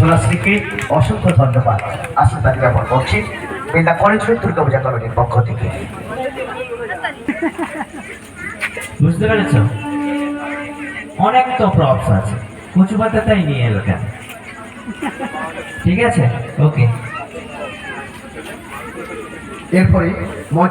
সোনাশ্রীকে অসংখ্য ধন্যবাদ। আশীর্বাদ জ্ঞাপন করছি। বৃন্দা কলেজ দুর্গা পূজা কমিটির পক্ষ থেকে। বুঝতে পেরেছ? অনেক তো প্রপস আছে। কচু পাতা তাই নিয়ে এলো কেন? ঠিক আছে? ওকে এরপরে মঞ্চে